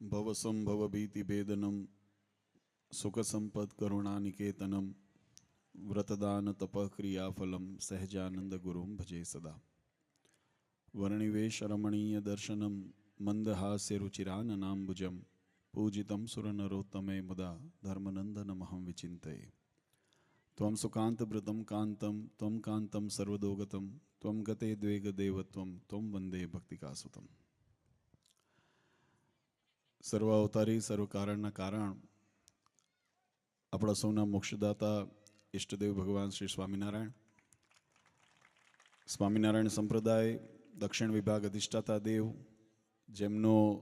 ભવસંભવભીતિભેદનમ સુખસંપત્કરુણાનિકેતનમ વ્રતદાન તપક્રિયાફલમ સહેજાનંદ ગુરુમ ભજે સદા વર્ણિવેશ રમણીય દર્શનમ મંદહાસ્ય રુચિરાનનાંબુજમ પૂજિતમ સુરનરોત્તમે મુદા ધર્મનંદનમહં વિચિંતયે ત્વં સુકાંતભૃતમ કાંતમ ત્વં કાંતમ સર્વદોગતમ ત્વં ગતે દ્વેગ ત્વં વંદે ભક્તિકાસુતમ સર્વ અવતારી સર્વ કારણના કારણ આપણા સૌના મોક્ષદાતા ઈષ્ટદેવ ભગવાન શ્રી સ્વામિનારાયણ. સ્વામિનારાયણ સંપ્રદાય દક્ષિણ વિભાગ અધિષ્ઠાતા દેવ, જેમનો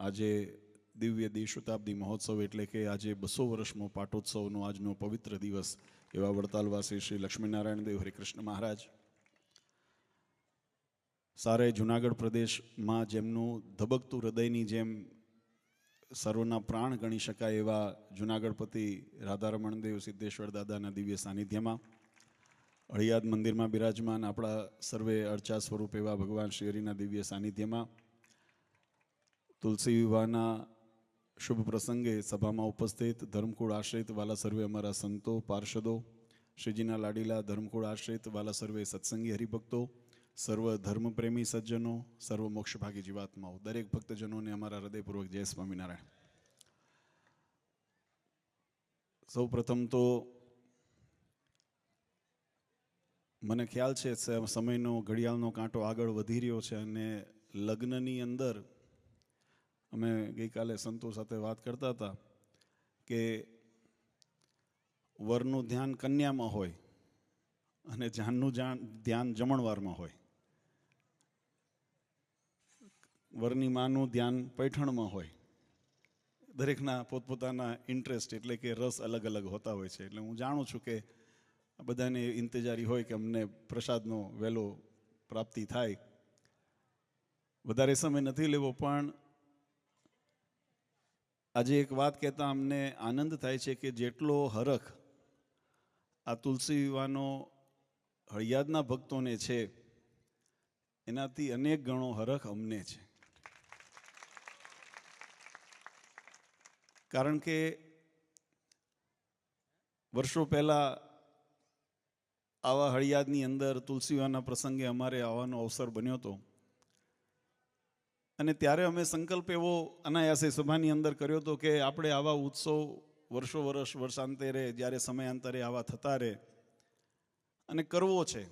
આજે દિવ્ય દેશતાબ્દી મહોત્સવ એટલે કે આજે બસો વર્ષનો પાટોત્સવનો આજનો પવિત્ર દિવસ એવા વડતાલવાસી શ્રી લક્ષ્મીનારાયણ દેવ, હરિકૃષ્ણ મહારાજ. સારે જુનાગઢ પ્રદેશમાં જેમનું ધબકતું હૃદયની જેમ સર્વના પ્રાણ ગણી શકાય એવા જુનાગઢપતિ રાધારમણદેવ સિદ્ધેશ્વર દાદાના દિવ્ય સાનિધ્યમાં, અળિયાદ મંદિરમાં બિરાજમાન આપણા સર્વે અર્ચા સ્વરૂપ એવા ભગવાન શ્રીહરિના દિવ્ય સાનિધ્યમાં, તુલસી વિવાહના શુભ પ્રસંગે સભામાં ઉપસ્થિત ધર્મકુળ આશ્રિત વાલા સર્વે અમારા સંતો, પાર્ષદો, શ્રીજીના લાડીલા ધર્મકુળ આશ્રિત વાલા સર્વે સત્સંગી હરિભક્તો સર્વ ધર્મપ્રેમી સજ્જનો, સર્વ મોક્ષભાગી જીવાત્માઓ, દરેક ભક્તજનોને અમારા હૃદયપૂર્વક જય સ્વામિનારાયણ. સૌ પ્રથમ તો મને ખ્યાલ છે સમયનો ઘડિયાળનો કાંટો આગળ વધી રહ્યો છે અને લગ્નની અંદર અમે ગઈકાલે સંતો સાથે વાત કરતા હતા કે વરનું ધ્યાન કન્યામાં હોય અને જાનનું જાણ ધ્યાન જમણવારમાં હોય. વરની માનું ધ્યાન પૈઠણમાં હોય. દરેકના પોતપોતાના ઇન્ટરેસ્ટ એટલે કે રસ અલગ અલગ હોતા હોય છે. એટલે હું જાણું છું કે બધાને ઇંતજારી હોય કે અમને પ્રસાદનો વહેલો પ્રાપ્તિ થાય. વધારે સમય નથી લેવો, પણ આજે એક વાત કહેતા અમને આનંદ થાય છે કે જેટલો હરખ આ તુલસી વિવાહનો હળિયાદના ભક્તોને છે, એનાથી અનેક ગણો હરખ અમને છે. કારણ કે વર્ષો પહેલા આવા હળિયાદની અંદર તુલસી વિવાહના પ્રસંગે અમારે આવવાનો અવસર બન્યો હતો. અને ત્યારે અમે સંકલ્પ એવો અનાયાસે સભાની અંદર કર્યો હતો કે આપણે આવા ઉત્સવ વર્ષો વર્ષ વર્ષાંતરે, જ્યારે સમયાંતરે આવા થતા રહે. અને કરવો છે.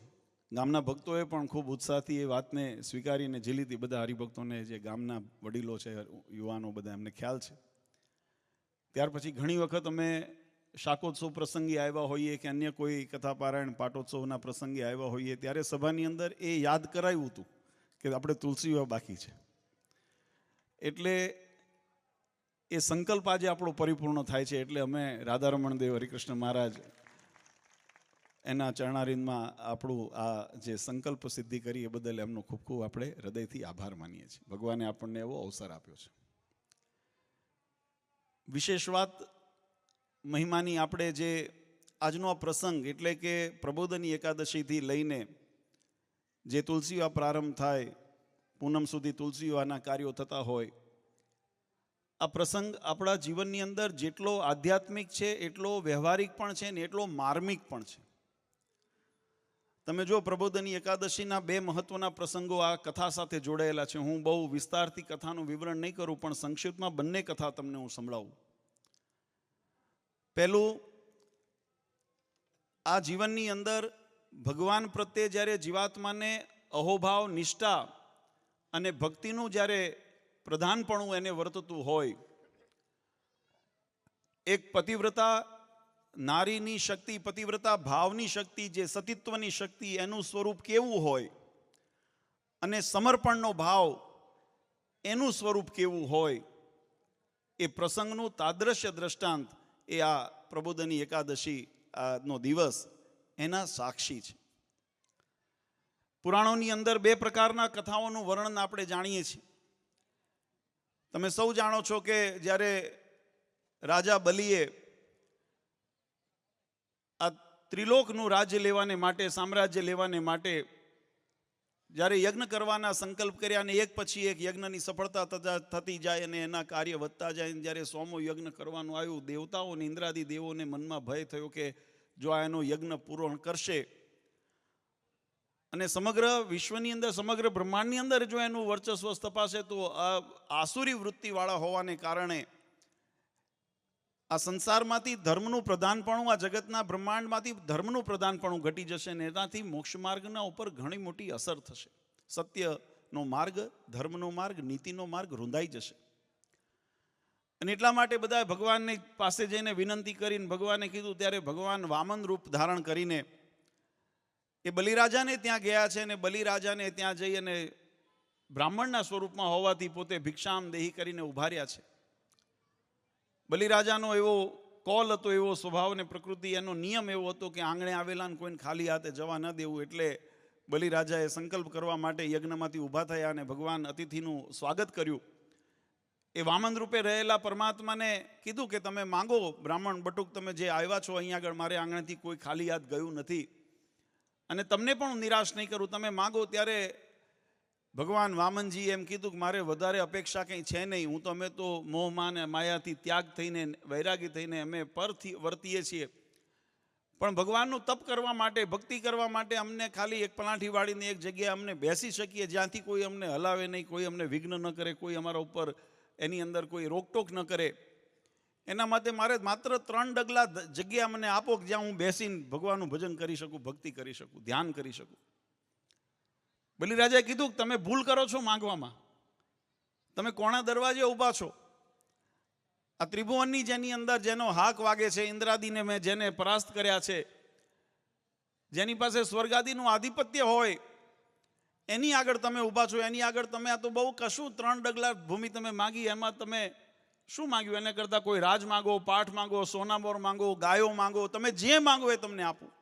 ગામના ભક્તોએ પણ ખૂબ ઉત્સાહથી એ વાતને સ્વીકારીને ઝીલીતી બધા હરિભક્તોને જે ગામના વડીલો છે, યુવાનો બધા, એમને ખ્યાલ છે. ત્યાર પછી ઘણી વખત અમે શાકોત્સવ પ્રસંગે આવ્યા હોઈએ કે અન્ય કોઈ કથા પારાયણ પાટોત્સવના પ્રસંગે આવ્યા હોઈએ, ત્યારે સભાની અંદર એ યાદ કરાયું હતું કે આપણે તુલસી વિવાહ બાકી છે. એટલે એ સંકલ્પ આજે આપણો પરિપૂર્ણ થાય છે, એટલે અમે રાધારમણ દેવ, હરિકૃષ્ણ મહારાજ એના ચરણારીંદમાં આપણું આ જે સંકલ્પ સિદ્ધિ કરી એ બદલ એમનો ખૂબ ખૂબ આપણે હૃદયથી આભાર માનીએ છીએ. ભગવાને આપણને એવો અવસર આપ્યો છે. વિશેષ વાત મહિમાની આપણે જે આજનો આ પ્રસંગ એટલે કે પ્રબોધની એકાદશીથી લઈને જે તુલસીવા પ્રારંભ થાય, પૂનમ સુધી તુલસીવાના કાર્યો થતા હોય, આ પ્રસંગ આપણા જીવનની અંદર જેટલો આધ્યાત્મિક છે, એટલો વ્યવહારિક પણ છે ને એટલો માર્મિક પણ છે. તમે જો પ્રબોધની એકાદશીના બે મહત્વના પ્રસંગો આ કથા સાથે જોડાયેલા છે, હું બહુ વિસ્તારથી કથાનું વિવરણ નહીં કરું, પણ સંક્ષિપ્તમાં બંને કથા તમને હું સંભળાવું. પહેલું, આ જીવનની અંદર ભગવાન પ્રત્યે જ્યારે જીવાત્માને અહોભાવ, નિષ્ઠા અને ભક્તિનું જ્યારે પ્રધાનપણું એને વર્તતું હોય, એક પતિવ્રતા નારીની શક્તિ, પતિવ્રતા, ભાવની શક્તિ, જે સતીત્વની શક્તિ, એનું સ્વરૂપ કેવું હોય અને સમર્પણનો ભાવ એનું સ્વરૂપ કેવું હોય, એ પ્રસંગનું તાદ્રશ્ય દ્રષ્ટાંત એ આ પ્રબોધની એકાદશી નો દિવસ એના સાક્ષી છે. પુરાણોની અંદર બે પ્રકારના કથાઓનું વર્ણન આપણે જાણીએ છીએ. તમે સૌ જાણો છો કે જ્યારે રાજા બલિએ ત્રિલોકનું રાજ્ય લેવાને માટે, સામ્રાજ્ય લેવાને માટે જ્યારે યજ્ઞ કરવાના સંકલ્પ કર્યા અને એક પછી એક યજ્ઞની સફળતા થતા જાય અને એના કાર્ય વધતા જાય જ્યારે સોમો યજ્ઞ કરવાનું આવ્યું, દેવતાઓ ઇન્દ્રાદી દેવોને મનમાં ભય થયો કે જો આ એનો યજ્ઞ પૂરો કરશે. અને સમગ્ર વિશ્વની અંદર, સમગ્ર બ્રહ્માંડની અંદર જો એનું વર્ચસ્વ તપાસે તો આસુરી વૃત્તિવાળા હોવાને કારણે આ સંસારમાંથી ધર્મનું પ્રધાનપણું, આ જગતના બ્રહ્માંડમાંથી ધર્મનું પ્રધાનપણું ઘટી જશે ને એનાથી મોક્ષ માર્ગના ઉપર ઘણી મોટી અસર થશે. સત્યનો માર્ગ, ધર્મનો માર્ગ, નીતિનો માર્ગ રૂંધાઈ જશે. અને એટલા માટે બધા ભગવાનની પાસે જઈને વિનંતી કરીને ભગવાને કીધું, ત્યારે ભગવાન વામન રૂપ ધારણ કરીને એ બલિરાજાને ત્યાં ગયા છે અને બલિરાજાને ત્યાં જઈ અને બ્રાહ્મણના સ્વરૂપમાં હોવાથી પોતે ભિક્ષામ દેહી કરીને ઉભાર્યા છે. બલિરાજાનો એવો કોલ હતો, એવો સ્વભાવ ને પ્રકૃતિ, એનો નિયમ એવો હતો કે આંગણે આવેલાને કોઈને ખાલી હાથે જવા ન દેવું એટલે બલિરાજાએ સંકલ્પ કરવા માટે યજ્ઞમાંથી ઊભા થયા અને ભગવાન અતિથિનું સ્વાગત કર્યું. એ વામન રૂપે રહેલા પરમાત્માને કીધું કે, તમે માંગો બ્રાહ્મણ બટુક, તમે જે આવ્યા છો અહીંયા આગળ, મારે આંગણેથી કોઈ ખાલી હાથ ગયું નથી. અને તમને પણ નિરાશ નહીં કરું. તમે માગો ત્યારે ભગવાન વામનજી એમ કીધું કે મારે વધારે અપેક્ષા કંઈ છે નહીં. હું તો અમે તો મોહમાં અને માયાથી ત્યાગ થઈને વૈરાગી થઈને અમે પરથી વર્તીએ છીએ. પણ ભગવાનનું તપ કરવા માટે, ભક્તિ કરવા માટે અમને ખાલી એક પલાઠી વાળીને એક જગ્યાએ અમને બેસી શકીએ. જ્યાંથી કોઈ અમને હલાવે નહીં, કોઈ અમને વિઘ્ન ન કરે, કોઈ અમારા ઉપર એની અંદર કોઈ રોકટોક ન કરે. એના માટે મારે માત્ર ત્રણ ડગલા જગ્યા મને આપો કે જ્યાં હું બેસીને ભગવાનનું ભજન કરી શકું, ભક્તિ કરી શકું, ધ્યાન કરી શકું. બલિરાજાએ કીધું તમે ભૂલ કરો છો માંગવામાં. તમે કોણા દરવાજે ઊભા છો? આ ત્રિભુવનની જેની અંદર જેનો હાક વાગે છે, ઇન્દ્રાદીને મેં જેને પરાસ્ત કર્યા છે, જેની પાસે સ્વર્ગાદીનું આધિપત્ય હોય, એની આગળ તમે ઊભા છો, એની આગળ તમે આ તો બહુ કશું ત્રણ ડગલા ભૂમિ તમે માગી, એમાં તમે શું માંગ્યું? એને કરતાં કોઈ રાજ માંગો, પાઠ માંગો, સોનામોર માંગો, ગાયો માંગો, તમે જે માંગો એ તમને આપું.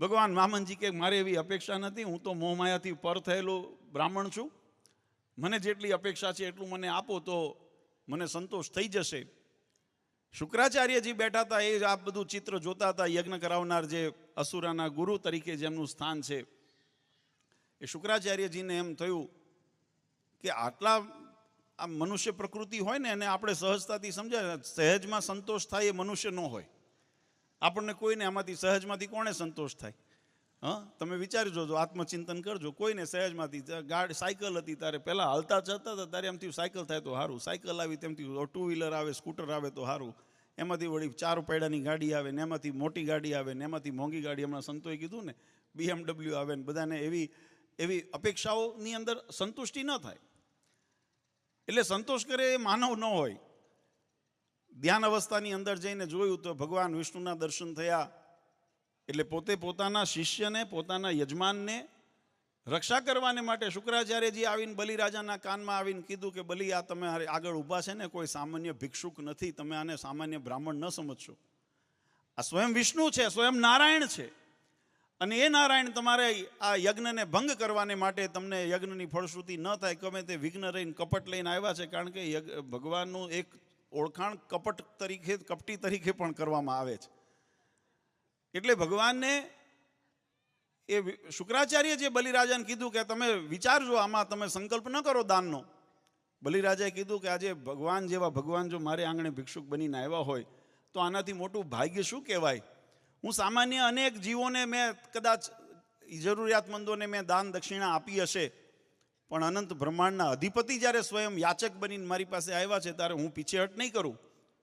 ભગવાન વામનજી કે મારે એવી અપેક્ષા નથી, હું તો મોહમાયાથી પર થયેલો બ્રાહ્મણ છું. મને જેટલી અપેક્ષા છે એટલું મને આપો તો મને સંતોષ થઈ જશે. શુક્રાચાર્યજી બેઠા હતા, એ આ બધું ચિત્ર જોતા હતા, યજ્ઞ કરાવનાર જે અસુરાના ગુરુ તરીકે જેમનું સ્થાન છે. એ શુક્રાચાર્યજીને એમ થયું કે આટલા આ મનુષ્ય પ્રકૃતિ હોય ને, એને આપણે સહજતાથી સમજાય, સહેજમાં સંતોષ થાય એ મનુષ્ય ન હોય. આપણને કોઈને આમાંથી સહજમાંથી કોને સંતોષ થાય? હા? તમે વિચારી જો આત્મચિંતન કરજો. કોઈને સહેજમાંથી ગાડી, સાયકલ હતી ત્યારે પહેલાં હાલતા જતા હતા ત્યારે એમથી સાયકલ થાય તો સારું સાયકલ આવી તેમથી ટુ વ્હીલર આવે, સ્કૂટર આવે તો સારું એમાંથી વળી ચાર પૈડાની ગાડી આવે ને એમાંથી મોટી ગાડી આવે ને એમાંથી મોંઘી ગાડી, હમણાં સંતોએ કીધું ને બીએમડબલ્યુ આવે ને બધાને એવી એવી અપેક્ષાઓની અંદર સંતુષ્ટિ ન થાય. એટલે સંતોષ કરે એ માનવ ન હોય. ધ્યાન અવસ્થાની અંદર જઈને જોયું તો ભગવાન વિષ્ણુના દર્શન થયા. એટલે પોતે પોતાના શિષ્યને, પોતાના યજમાનને રક્ષા કરવાને માટે શુક્રાચાર્યજી આવીને બલિરાજાના કાનમાં આવીને કીધું કે, બલિ, આ તમે આગળ ઊભા છે ને, કોઈ સામાન્ય ભિક્ષુક નથી. તમે આને સામાન્ય બ્રાહ્મણ ન સમજશો. આ સ્વયં વિષ્ણુ છે, સ્વયં નારાયણ છે. અને એ નારાયણ તમારે આ યજ્ઞને ભંગ કરવાને માટે તમને યજ્ઞની ફળશ્રુતિ ન થાય, ગમે તે વિઘ્ન રહીને કપટ લઈને આવ્યા છે. કારણ કે ભગવાનનું એક ઓળખાણ કપટ તરીકે, કપટી તરીકે પણ કરવામાં આવે છે. એટલે ભગવાનને એ શુક્રાચાર્ય જે બલિરાજાને કીધું કે તમે વિચારજો, આમાં તમે સંકલ્પ ન કરો દાનનો. બલિરાજાએ કીધું કે આજે ભગવાન જેવા ભગવાન જો મારે આંગણે ભિક્ષુક બનીને આવ્યા હોય, તો આનાથી મોટું ભાગ્ય શું કહેવાય? હું સામાન્ય અનેક જીવોને મેં કદાચ જરૂરિયાતમંદોને મેં દાન દક્ષિણા આપી હશે પણ અનંત બ્રહ્માંડના અધિપતિ જ્યારે સ્વયં યાચક બનીને મારી પાસે આવ્યા છે, ત્યારે હું પીછેહટ નહીં કરું.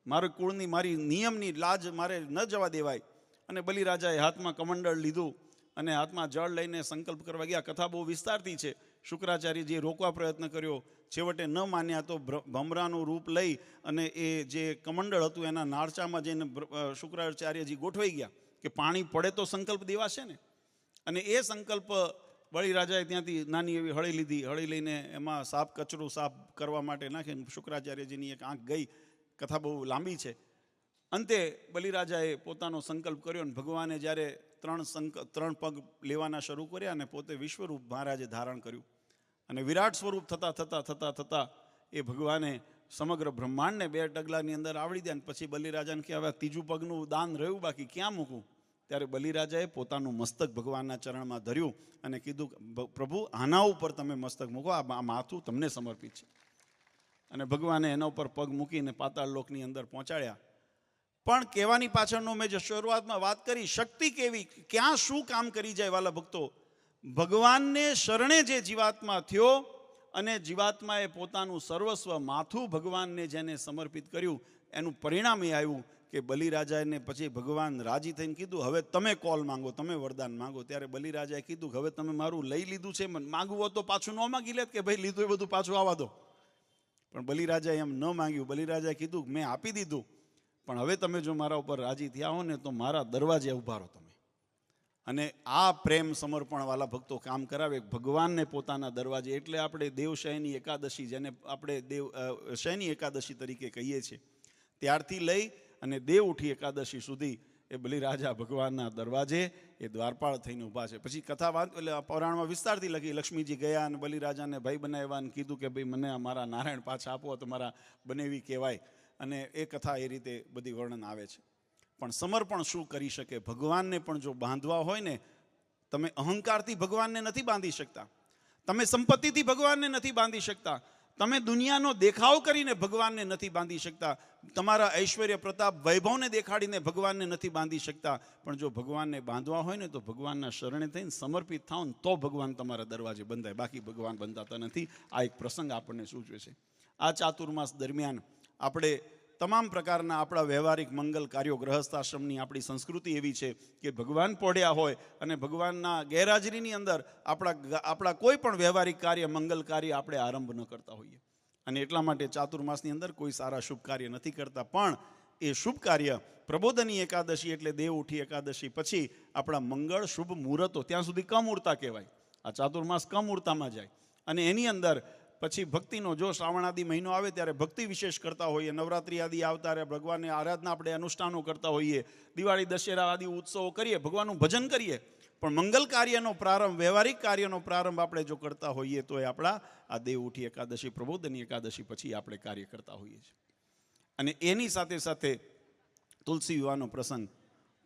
મારું કુળની, મારી નિયમની લાજ મારે ન જવા દેવાય. અને બલિરાજાએ હાથમાં કમંડળ લીધું અને હાથમાં જળ લઈને સંકલ્પ કરવા ગયા. કથા બહુ વિસ્તારથી છે. શુક્રાચાર્યજીએ રોકવા પ્રયત્ન કર્યો. છેવટે ન માન્યા તો ભમરાનું રૂપ લઈ અને એ જે કમંડળ હતું, એના નારચામાં જઈને શુક્રાચાર્યજી ગોઠવાઈ ગયા કે પાણી પડે તો સંકલ્પ દેવાશે ને? અને એ સંકલ્પ બળીરાજાએ ત્યાંથી નાની એવી હળી લીધી. હળી લઈને એમાં સાફ કચરું સાફ કરવા માટે નાખીને શુક્રાચાર્યજીની એક આંખ ગઈ. કથા બહુ લાંબી છે. અંતે બલિરાજાએ પોતાનો સંકલ્પ કર્યો અને ભગવાને જ્યારે ત્રણ સંક, ત્રણ પગ લેવાના શરૂ કર્યા અને પોતે વિશ્વરૂપ મહારાજે ધારણ કર્યું. અને વિરાટ સ્વરૂપ થતાં થતાં થતાં થતાં એ ભગવાને સમગ્ર બ્રહ્માંડને બે ડગલાની અંદર આવડી દે અને પછી બલિરાજાને કે હવે ત્રીજું પગનું દાન રહ્યું, બાકી ક્યાં મૂકું? ત્યારે બલિરાજાએ પોતાનું મસ્તક ભગવાનના ચરણમાં ધર્યું અને કીધું પ્રભુ, આના ઉપર તમે મસ્તક મૂકો આ માથું તમને સમર્પિત છે. અને ભગવાને એના ઉપર પગ મૂકીને પાતાળ લોકની અંદર પહોંચાડ્યા. પણ કહેવાની પાછળનો મેં જે શરૂઆતમાં વાત કરી, શક્તિ કેવી? ક્યાં શું કામ કરી જાય વાલા ભક્તો? ભગવાનને શરણે જે જીવાત્મા થયો અને જીવાત્માએ પોતાનું સર્વસ્વ માથું ભગવાનને જેને સમર્પિત કર્યું, એનું પરિણામ એ આવ્યું કે બલિરાજાને પછી ભગવાન રાજી થઈને કીધું, હવે તમે કોલ માંગો, તમે વરદાન માંગો. ત્યારે બલિરાજાએ કીધું હવે તમે મારું લઈ લીધું છે, મને માગવું તો પાછું ન માગી લેત કે ભાઈ લીધું એ બધું પાછું આવવા દો. પણ બલિરાજાએ એમ ન માંગ્યું. બલિરાજાએ કીધું મેં આપી દીધું, પણ હવે તમે જો મારા ઉપર રાજી થયા હો ને, તો મારા દરવાજે ઊભા રહો તમે. અને આ પ્રેમ સમર્પણવાળા ભક્તો કામ કરાવે ભગવાનને પોતાના દરવાજે, એટલે આપણે દેવશયની એકાદશી જેને આપણે દેવ શયની એકાદશી તરીકે કહીએ છીએ, ત્યારથી લઈ અને દેવ ઉઠી એકાદશી સુધી એ બલિરાજા ભગવાનના દરવાજે એ દ્વારપાળ થઈને ઊભા છે. પછી કથા વાત એટલે પૌરાણમાં વિસ્તારથી લખી, લક્ષ્મીજી ગયા અને બલિરાજાને ભાઈ બનાવ્યા અને કીધું કે, ભાઈ, મને મારા નારાયણ પાછા આપો તો મારા બનેવી કહેવાય. અને એ કથા એ રીતે બધી વર્ણન આવે છે. પણ સમર્પણ શું કરી શકે? ભગવાનને પણ જો બાંધવા હોય ને, તમે અહંકારથી ભગવાનને નથી બાંધી શકતા. તમે સંપત્તિથી ભગવાનને નથી બાંધી શકતા. તમે દુનિયાનો દેખાવ કરીને ભગવાનને નથી બાંધી શકતા. તમારા ઐશ્વર્ય પ્રતાપ વૈભવને દેખાડીને ભગવાનને નથી બાંધી શકતા. પણ જો ભગવાનને બાંધવા હોય ને તો ભગવાનના શરણે થઈને સમર્પિત થાવ ને તો ભગવાન તમારા દરવાજે બંધાય. બાકી ભગવાન બંધાતા નથી. આ એક પ્રસંગ આપણને સૂચવે છે. આ ચાતુર્માસ દરમિયાન આપણે તમામ પ્રકારના આપણા વ્યવહારિક મંગલ કાર્યો ગ્રહસ્થાશ્રમની આપણી સંસ્કૃતિ એવી છે કે ભગવાન પોઢ્યા હોય અને ભગવાનના ગેરહાજરીની અંદર આપણા આપણા કોઈ પણ વ્યવહારિક કાર્ય, મંગલ કાર્ય આપણે આરંભ ન કરતા હોઈએ. અને એટલા માટે ચાતુર્માસની અંદર કોઈ સારા શુભ કાર્ય નથી કરતા, પણ એ શુભ કાર્ય પ્રબોધની એકાદશી એટલે દેવ ઉઠી એકાદશી પછી આપણા મંગળ શુભ મુહૂર્તો ત્યાં સુધી કમૂર્તા કહેવાય. આ ચાતુર્માસ કમૂર્તામાં જાય. અને એની અંદર પછી ભક્તિનો જો શ્રાવણ મહિનો આવે ત્યારે ભક્તિ વિશેષ કરતા હોઈએ, નવરાત્રિ આદિ આવતા રહે, ભગવાનની આરાધના આપણે અનુષ્ઠાનો કરતા હોઈએ, દિવાળી, દશેરા આદિ ઉત્સવો કરીએ, ભગવાનનું ભજન કરીએ, પણ મંગલ કાર્યનો પ્રારંભ, વ્યવહારિક કાર્યનો પ્રારંભ આપણે જો કરતા હોઈએ તો એ આપણા આ દેવ ઉઠી એકાદશી, પ્રબોધની એકાદશી પછી આપણે કાર્ય કરતા હોઈએ છીએ. અને એની સાથે સાથે તુલસી વિવાહનો પ્રસંગ,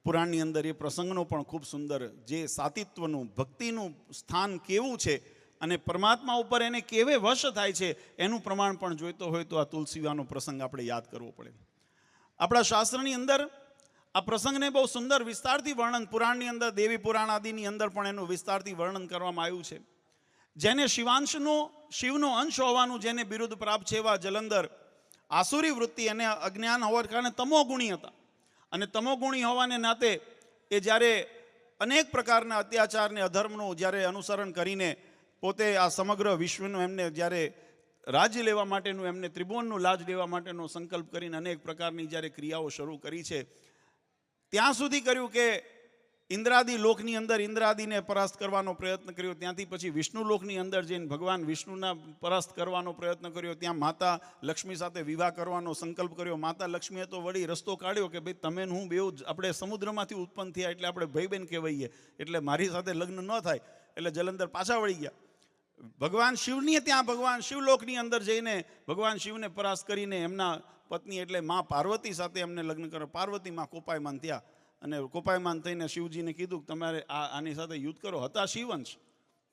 પુરાણની અંદર એ પ્રસંગનો પણ ખૂબ સુંદર જે સાતિત્વનું, ભક્તિનું સ્થાન કેવું છે અને પરમાત્મા ઉપર એને કેવે વશ થાય છે, એનું પ્રમાણ પણ જોઈતો હોય તો આ તુલસીવાનો પ્રસંગ આપણે યાદ કરવો પડે. આપણા શાસ્ત્રની અંદર આ પ્રસંગને બહુ સુંદર વિસ્તારથી વર્ણન, પુરાણની અંદર, દેવી પુરાણ આદિની અંદર પણ એનું વિસ્તારથી વર્ણન કરવામાં આવ્યું છે. જેને શિવાંશનો, શિવનો અંશ હોવાનું જેને બિરુદ પ્રાપ્ત છે એવા જલંધર, આસુરી વૃત્તિ એને અજ્ઞાન હોવાને કારણે તમોગુણી હતા. અને તમોગુણી હોવાને નાતે એ જ્યારે અનેક પ્રકારના અત્યાચારને, અધર્મનું જ્યારે અનુસરણ કરીને પોતે આ સમગ્ર વિશ્વનું એમને જ્યારે રાજ્ય લેવા માટેનું, એમને ત્રિભુવનનું લાજ લેવા માટેનો સંકલ્પ કરીને અનેક પ્રકારની જ્યારે ક્રિયાઓ શરૂ કરી છે, ત્યાં સુધી કર્યું કે ઇન્દ્રાદી લોકની અંદર ઇન્દ્રાદીને પરાસ્ત કરવાનો પ્રયત્ન કર્યો, ત્યાંથી પછી વિષ્ણુ લોકની અંદર જઈને ભગવાન વિષ્ણુના પરાસ્ત કરવાનો પ્રયત્ન કર્યો, ત્યાં માતા લક્ષ્મી સાથે વિવાહ કરવાનો સંકલ્પ કર્યો. માતા લક્ષ્મીએ તો વળી રસ્તો કાઢ્યો કે ભાઈ તમે હું બેઉ આપણે સમુદ્રમાંથી ઉત્પન્ન થયા એટલે આપણે ભાઈબેન કહેવાઈએ, એટલે મારી સાથે લગ્ન ન થાય, એટલે જલંધર પાછા વળી ગયા. ભગવાન શિવની ત્યાં, ભગવાન શિવલોકની અંદર જઈને ભગવાન શિવને પરાસ્ત કરીને એમના પત્ની એટલે મા પાર્વતી સાથે એમને લગ્ન કરો. પાર્વતી માં કોપાયમાન થયા અને કોપાયમાન થઈને શિવજીને કીધું કે તમારે આ, આની સાથે યુદ્ધ કરો. હતા શિવંશ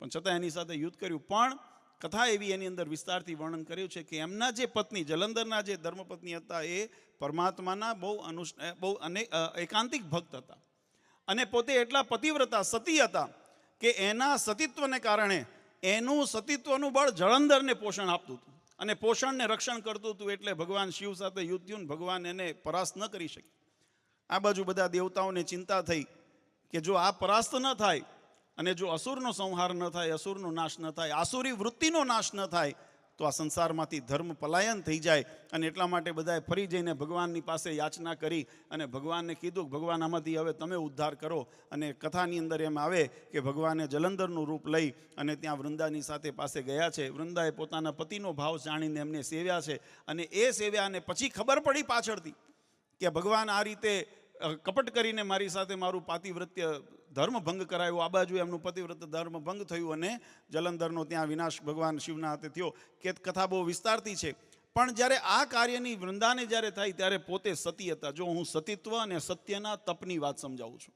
પણ છતાં એની સાથે યુદ્ધ કર્યું. પણ કથા એવી એની અંદર વિસ્તારથી વર્ણન કર્યું છે કે એમના જે પત્ની, જલંધરના જે ધર્મપત્ની હતા એ પરમાત્માના બહુ અનુ બહુ અનેક એકાંતિક ભક્ત હતા. અને પોતે એટલા પતિવ્રતા, સતી હતા કે એના સતીત્વને કારણે એનું સતીત્વનું બળ જળંધરને પોષણ આપતું હતું. અને પોષણને રક્ષણ કરતું હતું એટલે ભગવાન શિવ સાથે યુદ્ધ થયું ભગવાન એને પરાસ્ત ન કરી શકે આ બાજુ બધા દેવતાઓને ચિંતા થઈ કે જો આ પરાસ્ત ન થાય અને જો અસુરનો સંહાર ન થાય, અસુરનો નાશ ન થાય, આસુરી વૃત્તિનો નાશ ન થાય તો આ સંસારમાંથી ધર્મ પલાયન થઈ જાય અને એટલા માટે બધાએ ફરી જઈને ભગવાનની પાસે યાચના કરી અને ભગવાનને કીધું, ભગવાન, આમાંથી હવે તમે ઉદ્ધાર કરો. અને કથાની અંદર એમ આવે કે ભગવાને જલંધરનું રૂપ લઈ અને ત્યાં વૃંદાની સાથે પાસે ગયા છે. વૃંદાએ પોતાના પતિનો ભાવ જાણીને એમને સેવ્યા છે અને એ સેવ્યા અને પછી ખબર પડી પાછળથી કે ભગવાન આ રીતે કપટ કરીને મારી સાથે મારું પાતિવ્રત્ય ધર્મ કરાયું. આ બાજુ એમનું પતિવ્રત ધર્મ થયું અને જલંધરનો ત્યાં વિનાશ ભગવાન શિવના હાથે થયો. કે કથા બહુ વિસ્તારતી છે. પણ જ્યારે આ કાર્યની વૃંદાને જ્યારે થાય ત્યારે પોતે સતી હતા. જો હું સતીત્વ અને સત્યના તપની વાત સમજાવું છું.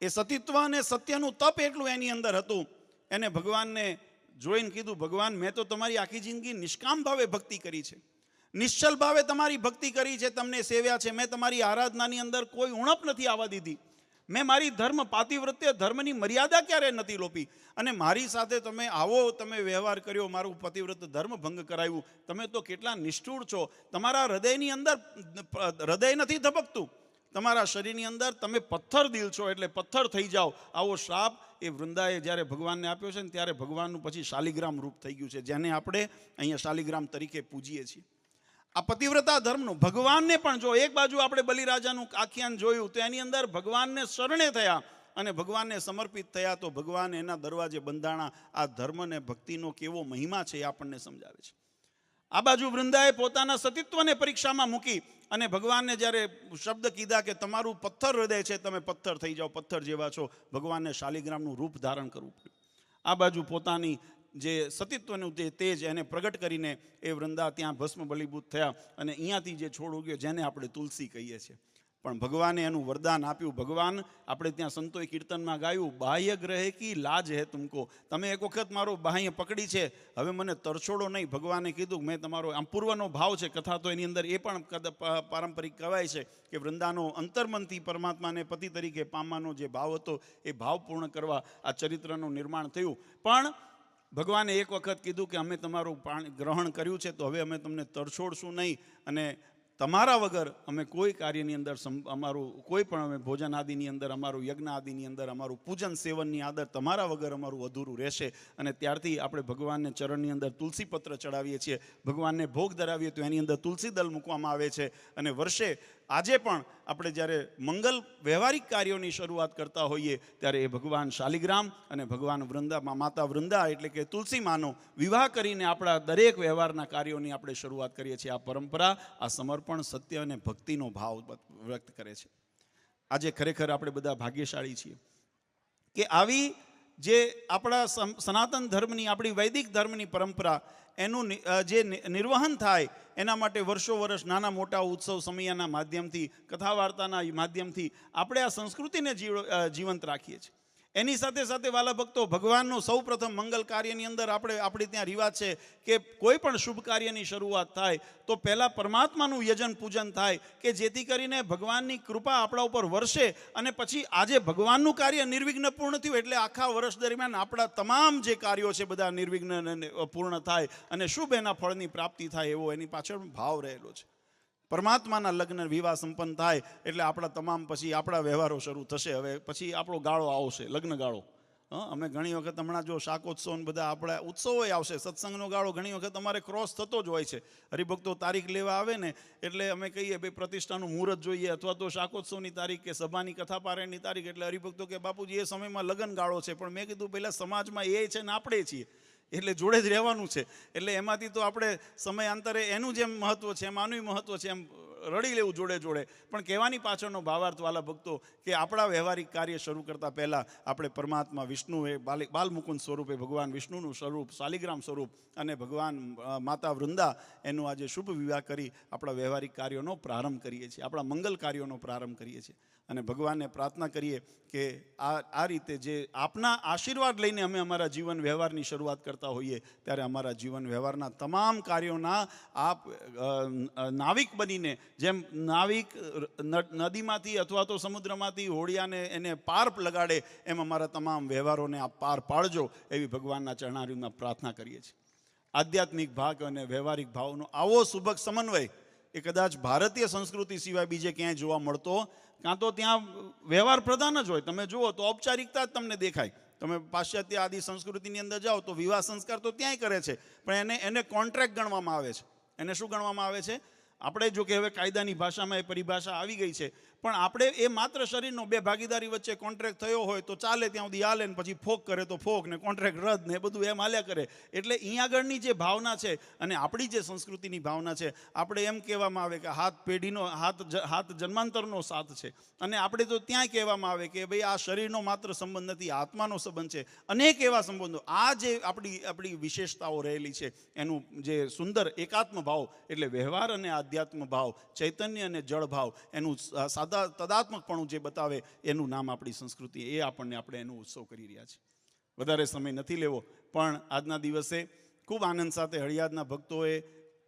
એ સતીત્વ અને સત્યનું તપ એટલું એની અંદર હતું. એને ભગવાનને જોઈને કીધું, ભગવાન, મેં તો તમારી આખી જિંદગી નિષ્કામ ભાવે ભક્તિ કરી છે. નિશ્ચલ ભાવે તમારી ભક્તિ કરી છે. તમને સેવ્યા છે. મેં તમારી આરાધનાની અંદર કોઈ ઉણપ નથી આવવા દીધી. મેં મારી ધર્મ પાતિવ્રત્ય ધર્મની મર્યાદા ક્યારે નથી લોપી? અને મારી સાથે તમે આવો, તમે વ્યવહાર કર્યો, મારું પતિવ્રત ધર્મ ભંગ કરાવ્યું તમે તો કેટલા નિષ્ઠુર છો. તમારા હૃદયની અંદર, હૃદય નથી ધબકતું. તમારા શરીરની અંદર તમે પથ્થર દિલ છો એટલે પથ્થર થઈ જાઓ. આવો શ્રાપ એ વૃંદાએ જ્યારે ભગવાનને આપ્યો છે ને ત્યારે ભગવાનનું પછી શાલિગ્રામ રૂપ થઈ ગયું છે, જેને આપણે અહીંયા શાલિગ્રામ તરીકે પૂજીએ છીએ. આ પતિવ્રતા ધર્મનું. ભગવાનને પણ જો એક બાજુ આપણે બલિરાજાનું આખ્યાન જોયું, તો એની અંદર ભગવાનને શરણે થયા અને ભગવાનને સમર્પિત થયા, તો ભગવાન એના દરવાજે બંધાણા, આ ધર્મ ને ભક્તિનો કેવો મહિમા છે એ આપણને સમજાવે છે. આ બાજુ વૃંદાએ પોતાના સતીત્વને પરીક્ષામાં મૂકી અને ભગવાનને જ્યારે શબ્દ કીધા કે તમારું પથ્થર હૃદય છે, તમે પથ્થર થઈ જાઓ, પથ્થર જેવા છો, ભગવાનને શાલિગ્રામનું રૂપ ધારણ કરવું પડ્યું. આ બાજુ પોતાની જે સતીત્વનું જે તેજ એને પ્રગટ કરીને એ વૃંદા ત્યાં ભસ્મ બલીભૂત થયા અને અહીંયાથી જે છોડ ઉગ્યો જેને આપણે તુલસી કહીએ છીએ. પણ ભગવાને એનું વરદાન આપ્યું. ભગવાન, આપણે ત્યાં સંતોએ કીર્તનમાં ગાયું, બાહ્ય ગ્રહે કી લાજ હે તુમકો? તમે એક વખત મારો બાહ્ય પકડી છે. હવે મને તરછોડો નહીં. ભગવાને કીધું, મેં તમારો, આમ પૂર્વનો ભાવ છે, કથા તો એની અંદર એ પણ પારંપરિક કહેવાય છે કે વૃંદાનો અંતર્મનથી પરમાત્માને પતિ તરીકે પામવાનો જે ભાવ હતો, એ ભાવ પૂર્ણ કરવા આ ચરિત્રનું નિર્માણ થયું. પણ ભગવાને એક વખત કીધું કે અમે તમારું પાણી ગ્રહણ કર્યું છે, તો હવે અમે તમને તરછોડશું નહીં. અને તમારા વગર અમે કોઈ કાર્યની અંદર અમારું, કોઈ પણ અમે ભોજન આદિની અંદર, અમારું યજ્ઞ આદિની અંદર, અમારું પૂજન સેવનની આદર તમારા વગર અમારું અધૂરું રહેશે. અને ત્યારથી આપણે ભગવાનને ચરણની અંદર તુલસી પત્ર ચડાવીએ છીએ. ભગવાનને ભોગ ધરાવીએ તો એની અંદર તુલસી દલ મૂકવામાં આવે છે. અને વર્ષે આજે પણ આપણે જ્યારે મંગલ વ્યવહારિક કાર્યોની શરૂઆત કરતા હોઈએ, ત્યારે એ ભગવાન શાલિગ્રામ અને ભગવાન વૃંદામાં માતા વૃંદા એટલે કે તુલસી માનો વિવાહ કરીને આપણા દરેક વ્યવહારના કાર્યોની આપણે શરૂઆત કરીએ છીએ. આ પરંપરા, આ સમર્પણ, સત્ય અને ભક્તિનો ભાવ વ્યક્ત કરે છે. આજે ખરેખર આપણે બધા ભાગ્યશાળી છીએ કે આવી જે આપણા સનાતન ધર્મની, આપણી વૈદિક ધર્મની પરંપરા એનું જે નિર્વહન થાય, એના માટે વર્ષો વર્ષ નાના મોટા ઉત્સવ સમયના માધ્યમથી કથા વાર્તાના માધ્યમથી આપણે આ સંસ્કૃતિને જીવ જીવંત રાખીએ છીએ. એની સાથે સાથે વાલા ભક્તો ભગવાનનું સૌ પ્રથમ મંગલ કાર્યની અંદર આપણે આપણે ત્યાં રિવાજ છે કે કોઈ પણ શુભ કાર્યની શરૂઆત થાય તો પહેલાં પરમાત્માનું યજન પૂજન થાય કે જેથી કરીને ભગવાનની કૃપા આપણા ઉપર વરસે અને પછી આજે ભગવાનનું કાર્ય નિર્વિઘ્ન પૂર્ણ થયું એટલે આખા વર્ષ દરમિયાન આપણા તમામ જે કાર્યો છે બધા નિર્વિઘ્ન પૂર્ણ થાય અને શુભ એના ફળની પ્રાપ્તિ થાય એવો એની પાછળ ભાવ રહેલો છે. પરમાત્માના લગ્ન વિવાહ સંપન્ન થાય એટલે આપણા તમામ પછી આપણા વ્યવહારો શરૂ થશે. હવે પછી આપણો ગાળો આવશે, લગ્ન ગાળો. અમે ઘણી વખત હમણાં જો શાકોત્સવ બધા આપણા ઉત્સવો આવશે, સત્સંગનો ગાળો ઘણી વખત અમારે ક્રોસ થતો જ હોય છે. હરિભક્તો તારીખ લેવા આવે ને એટલે અમે કહીએ, ભાઈ પ્રતિષ્ઠાનું મુહૂર્ત જોઈએ અથવા તો શાકોત્સવની તારીખ કે સભાની કથા પારાયણની તારીખ. એટલે હરિભક્તો કે બાપુજી, એ સમયમાં લગ્ન ગાળો છે. પણ મેં કીધું, પહેલાં સમાજમાં એ છે ને આપણે છીએ. એટલે જોડે જ રહેવાનું છે. એટલે એમાંથી તો આપણે સમયાંતરે એનું જેમ મહત્વ છે, એમ આનું મહત્વ છે, એમ રડી લેવું જોડે જોડે. પણ કહેવાની પાછળનો ભાવાર્થ વાલા ભક્તો કે આપણા વ્યવહારિક કાર્ય શરૂ કરતાં પહેલાં આપણે પરમાત્મા વિષ્ણુ એ બાલ, બાલમુકુંદ સ્વરૂપે ભગવાન વિષ્ણુનું સ્વરૂપ, શાલિગ્રામ સ્વરૂપ અને ભગવાન માતા વૃંદા એનું આજે શુભ વિવાહ કરી આપણા વ્યવહારિક કાર્યોનો પ્રારંભ કરીએ છીએ, આપણા મંગલ કાર્યોનો પ્રારંભ કરીએ છીએ. અને ભગવાનને પ્રાર્થના કરીએ કે આ આ રીતે જે આપના આશીર્વાદ લઈને અમે અમારા જીવન વ્યવહારની શરૂઆત કરતા હોઈએ, ત્યારે અમારા જીવન વ્યવહારના તમામ કાર્યોના આપ નાવિક બનીને, જેમ નાવિક નદીમાંથી અથવા તો સમુદ્રમાંથી હોડિયાને એને પાર લગાડે, એમ અમારા તમામ વ્યવહારોને આપ પાર પાડજો એવી ભગવાનના ચરણારીમાં પ્રાર્થના કરીએ છીએ. આધ્યાત્મિક ભાગ અને વ્યવહારિક ભાવનો આવો સુભગ સમન્વય એ કદાચ ભારતીય સંસ્કૃતિ સિવાય બીજે ક્યાંય જોવા મળતો, કાં તો ત્યાં વ્યવહાર પ્રધાન જ હોય. તમે જુઓ તો ઔપચારિકતા જ તમને દેખાય. તમે પાશ્ચાત્ય આદિ સંસ્કૃતિની અંદર જાઓ તો વિવાહ સંસ્કાર તો ત્યાંય કરે છે, પણ એને એને કોન્ટ્રાક્ટ ગણવામાં આવે છે. એને શું ગણવામાં આવે છે? આપણે જો કે હવે કાયદાની ભાષામાં એ પરિભાષા આવી ગઈ છે. પણ આપણે એ માત્ર શરીરનો બે ભાગીદારી વચ્ચે કોન્ટ્રાક્ટ થયો હોય તો ચાલે ત્યાં સુધી હાલે ને પછી ફોક કરે તો ફોક ને કોન્ટ્રાક્ટ રદ ને બધું એમ હાલ્યા કરે. એટલે અહીં આગળની જે ભાવના છે અને આપણી જે સંસ્કૃતિની ભાવના છે, આપણે એમ કહેવામાં આવે કે હાથ પેઢીનો, હાથ હાથ જન્માંતરનો સાથ છે. અને આપણે તો ત્યાં કહેવામાં આવે કે ભાઈ આ શરીરનો માત્ર સંબંધ નથી આત્માનો સંબંધ છે. અનેક એવા સંબંધો. આ જે આપણી આપણી વિશેષતાઓ રહેલી છે, એનું જે સુંદર એકાત્મ ભાવ એટલે વ્યવહાર અને આધ્યાત્મ ભાવ ચૈતન્ય અને જળ ભાવ એનું તાદા, તદાત્મકપણું જે બતાવે એનું નામ આપણી સંસ્કૃતિ, એ આપણને આપણે એનો ઉત્સવ કરી રહ્યા છીએ વધારે સમય નથી લેવો, પણ આજના દિવસે ખૂબ આનંદ સાથે હળિયાદના ભક્તોએ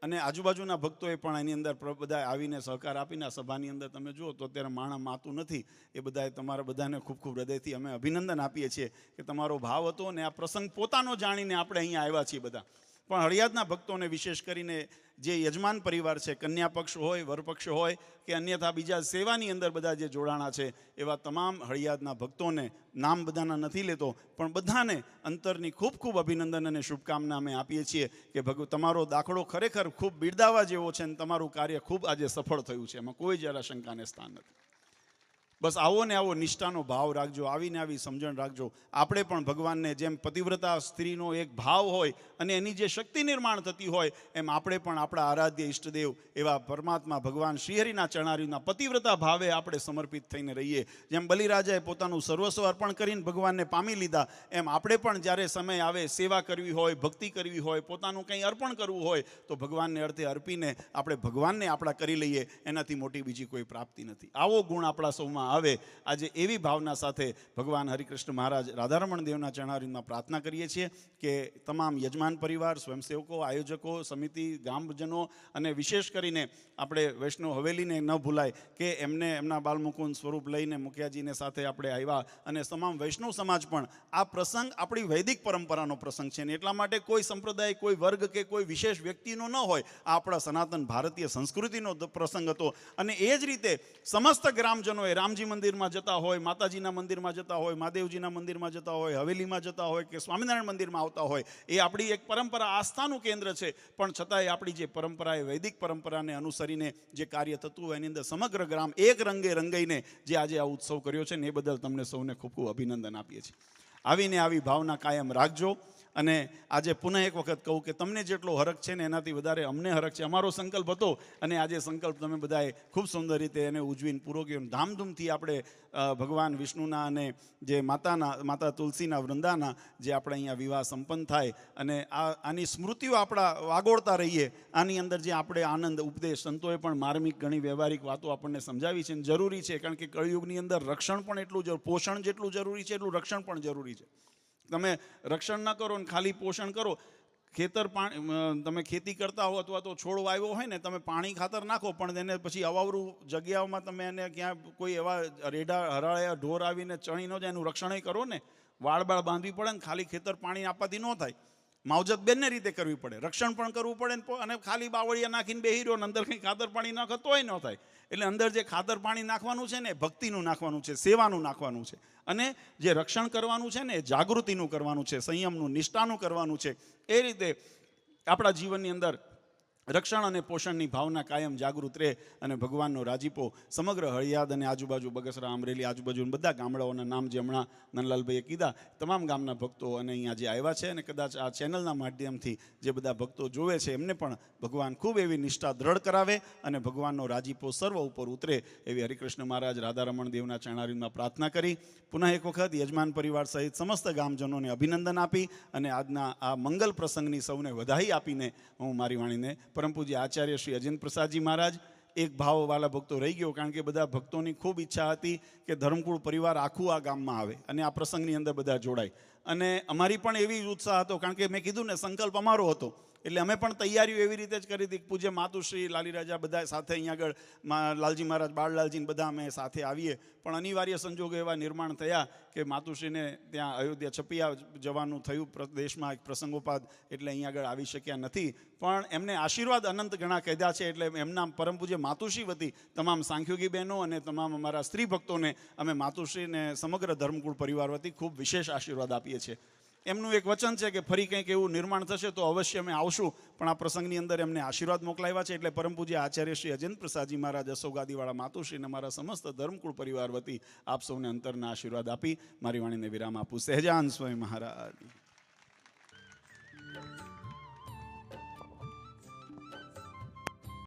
અને આજુબાજુના ભક્તોએ પણ એની અંદર બધા આવીને સહકાર આપીને આ સભાની અંદર તમે જુઓ તો અત્યારે માણા માતું નથી, એ બધાએ તમારા બધાને ખૂબ ખૂબ હૃદયથી અમે અભિનંદન આપીએ છીએ કે તમારો ભાવ હતો અને આ પ્રસંગ પોતાનો જાણીને આપણે અહીંયા આવ્યા છીએ બધા. પણ હળિયાદના ભક્તોને વિશેષ કરીને જે યજમાન પરિવાર છે, કન્યા પક્ષ હોય વરપક્ષ હોય કે અન્યથા બીજા સેવાની અંદર બધા જે જોડાણા છે, એવા તમામ હળિયાદના ભક્તોને નામ બધાના નથી લેતો, પણ બધાને અંતરની ખૂબ ખૂબ અભિનંદન અને શુભકામના અમે આપીએ છીએ કે ભગવ, તમારો દાખલો ખરેખર ખૂબ બિરદાવા જેવો છે અને તમારું કાર્ય ખૂબ આજે સફળ થયું છે. એમાં કોઈ જરા શંકાને સ્થાન નથી. બસ આવો ને આવો, નિષ્ઠાનો ભાવ રાખજો, આવીને આવી સમજણ રાખજો. આપણે પણ ભગવાનને જેમ પતિવ્રતા સ્ત્રીનો એક ભાવ હોય અને એની જે શક્તિ નિર્માણ થતી હોય, એમ આપણે પણ આપણા આરાધ્ય ઈષ્ટદેવ એવા પરમાત્મા ભગવાન શ્રીહરિના ચણારીના પતિવ્રતા ભાવે આપણે સમર્પિત થઈને રહીએ. જેમ બલિરાજાએ પોતાનું સર્વસ્વ અર્પણ કરીને ભગવાનને પામી લીધા, એમ આપણે પણ જ્યારે સમય આવે, સેવા કરવી હોય, ભક્તિ કરવી હોય, પોતાનું કંઈ અર્પણ કરવું હોય, તો ભગવાનને અર્થે અર્પીને આપણે ભગવાનને આપણા કરી લઈએ, એનાથી મોટી બીજી કોઈ પ્રાપ્તિ નથી. આવો ગુણ આપણા સૌમાં આવે, આજે એવી ભાવના સાથે ભગવાન હરિકૃષ્ણ મહારાજ રાધારમણ દેવના ચરણારીમાં પ્રાર્થના કરીએ છીએ કે તમામ યજમાન પરિવાર, સ્વયંસેવકો, આયોજકો, સમિતિ, ગામજનો અને વિશેષ કરીને આપણે વૈષ્ણવ હવેલીને ન ભૂલાય કે એમને એમના બાલમુકુંદ સ્વરૂપ લઈને મુખિયાજીને સાથે આપણે આવ્યા અને તમામ વૈષ્ણવ સમાજ પણ આ પ્રસંગ આપણી વૈદિક પરંપરાનો પ્રસંગ છે ને એટલા માટે કોઈ સંપ્રદાય, કોઈ વર્ગ કે કોઈ વિશેષ વ્યક્તિનો ન હોય, આ આપણા સનાતન ભારતીય સંસ્કૃતિનો પ્રસંગ હતો. અને એ જ રીતે સમસ્ત ગ્રામજનોએ રામજી મંદિરમાં જતા હોય, માતાજીના મંદિરમાં જતા હોય, મહાદેવજીના મંદિરમાં જતા હોય, હવેલીમાં જતા હોય કે સ્વામિનારાયણ મંદિરમાં આવતા હોય, એ આપણી એક પરંપરા, આસ્થાનું કેન્દ્ર છે. પણ છતાંય આપણી જે પરંપરા એ વૈદિક પરંપરાને અનુસરીને જે કાર્ય થતું હોય, એની અંદર સમગ્ર ગ્રામ એક રંગે રંગાઈને જે આજે આ ઉત્સવ કર્યો છે ને એ બદલ તમને સૌને ખૂબ ખૂબ અભિનંદન આપીએ છીએ. આવીને આવી ભાવના કાયમ રાખજો. અને આજે પુનઃ એક વખત કહું કે તમને જેટલો હરખ છે ને એનાથી વધારે અમને હરખ છે. અમારો સંકલ્પ હતો અને આજે સંકલ્પ તમે બધાએ ખૂબ સુંદર રીતે એને ઉજવીને પૂરો કર્યો. ધામધૂમથી આપણે ભગવાન વિષ્ણુના અને જે માતાના, માતા તુલસીના વૃંદાના જે આપણે અહીંયા વિવાહ સંપન્ન થાય અને આ, આની સ્મૃતિઓ આપણા વાગોળતા રહીએ, આની અંદર જે આપણે આનંદ, ઉપદેશ, સંતોએ પણ માર્મિક ઘણી વ્યવહારિક વાતો આપણને સમજાવી છે. જરૂરી છે કારણ કે કળિયુગની અંદર રક્ષણ પણ એટલું જરૂર પોષણ જેટલું જરૂરી છે, એટલું રક્ષણ પણ જરૂરી છે. તમે રક્ષણ ન કરો ને ખાલી પોષણ કરો, ખેતર પાણી તમે ખેતી કરતા હો અથવા તો છોડ વાવ્યો હોય ને, તમે પાણી ખાતર નાખો, પણ એને પછી અવાવરું જગ્યાઓમાં તમે એને ક્યાં કોઈ એવા રેઢા હરાળ્યા, ઢોર આવીને ચણી ન જાય, એનું રક્ષણય કરો ને વાળ બાળ બાંધવી પડે ને ખાલી ખેતર પાણી આપવાથી ન થાય. માવજત બેનને રીતે કરવી પડે. રક્ષણ પણ કરવું પડે ને અને ખાલી બાવળિયા નાખીને બેહી રહ્યો ને અંદર કંઈ ખાતર પાણી નાખતો હોય ન થાય. એટલે અંદર જે ખાતર પાણી નાખવાનું છે ને ભક્તિનું નાખવાનું છે, સેવાનું નાખવાનું છે. અને જે રક્ષણ કરવાનું છે ને જાગૃતિનું કરવાનું છે, સંયમનું, નિષ્ઠાનું કરવાનું છે. એ રીતે આપણા જીવનની અંદર રક્ષણ અને પોષણની ભાવના કાયમ જાગૃત રહે અને ભગવાનનો રાજીપો સમગ્ર હળિયાદ અને આજુબાજુ બગસરા, અમરેલી આજુબાજુ બધા ગામડાઓના નામ જે હમણાં નંદલાલભાઈએ કીધા, તમામ ગામના ભક્તો અને અહીંયા જે આવ્યા છે અને કદાચ આ ચેનલના માધ્યમથી જે બધા ભક્તો જોવે છે, એમને પણ ભગવાન ખૂબ એવી નિષ્ઠા દ્રઢ કરાવે અને ભગવાનનો રાજીપો સર્વ ઉપર ઉતરે એવી હરિકૃષ્ણ મહારાજ રાધારમણ દેવના ચરણારીમાં પ્રાર્થના કરી. પુનઃ એક વખત યજમાન પરિવાર સહિત સમસ્ત ગામજનોને અભિનંદન આપી અને આજના આ મંગલ પ્રસંગની સૌને વધાઈ આપીને હું મારી વાણીને પરમ પૂજ્ય આચાર્ય શ્રી અજેન્દ્ર પ્રસાદજી મહારાજ એક ભાવવાળા ભક્તો રહી ગયો, કારણ કે બધા ભક્તોની ખૂબ ઈચ્છા હતી કે ધર્મકુળ પરિવાર આખું આ ગામમાં આવે અને આ પ્રસંગની અંદર બધા જોડાય. અને અમારી પણ એવી ઉત્સાહ હતો, કારણ કે મેં કીધું ને, સંકલ્પ અમારો હતો એટલે અમે પણ તૈયારીઓ એવી રીતે જ કરી હતી પૂજ્ય માતુશ્રી લાલી રાજા બધા સાથે અહીંયા આગળ લાલજી મહારાજ બાળલાલજી બધા અમે સાથે આવીએ. પણ અનિવાર્ય સંજોગો એવા નિર્માણ થયા કે માતુશ્રીને ત્યાં અયોધ્યા છપિયા જવાનું થયું. પ્ર- દેશમાં એક પ્રસંગોપાત એટલે અહીંયા આગળ આવી શક્યા નથી. પણ એમને આશીર્વાદ અનંત ઘણા કીધા છે એટલે એમના પરમ પૂજ્ય માતુશ્રી વતી તમામ સાંખ્યોગી બહેનો અને તમામ અમારા સ્ત્રી ભક્તોને અમે માતુશ્રીને સમગ્ર ધર્મકુળ પરિવાર વતી ખૂબ વિશેષ આશીર્વાદ આપીએ છીએ. એમનું એક વચન છે કે ફરી કંઈક એવું નિર્માણ થશે તો અવશ્ય અમે આવશું. પણ આ પ્રસંગની અંદર એમને આશીર્વાદ મોકલાવ્યા છે એટલે પરમ પૂજ્ય આચાર્ય શ્રી અજેન્દ્ર પ્રસાદજી મહારાજ અશોગાદીવાળા માતુશ્રી અને મારા સમસ્ત ધર્મકુળ પરિવાર વતી આપ સૌને અંતરના આશીર્વાદ આપી. મારી વાણીને વિરામ આપું. સહેજાન સ્વામી મહારાજ.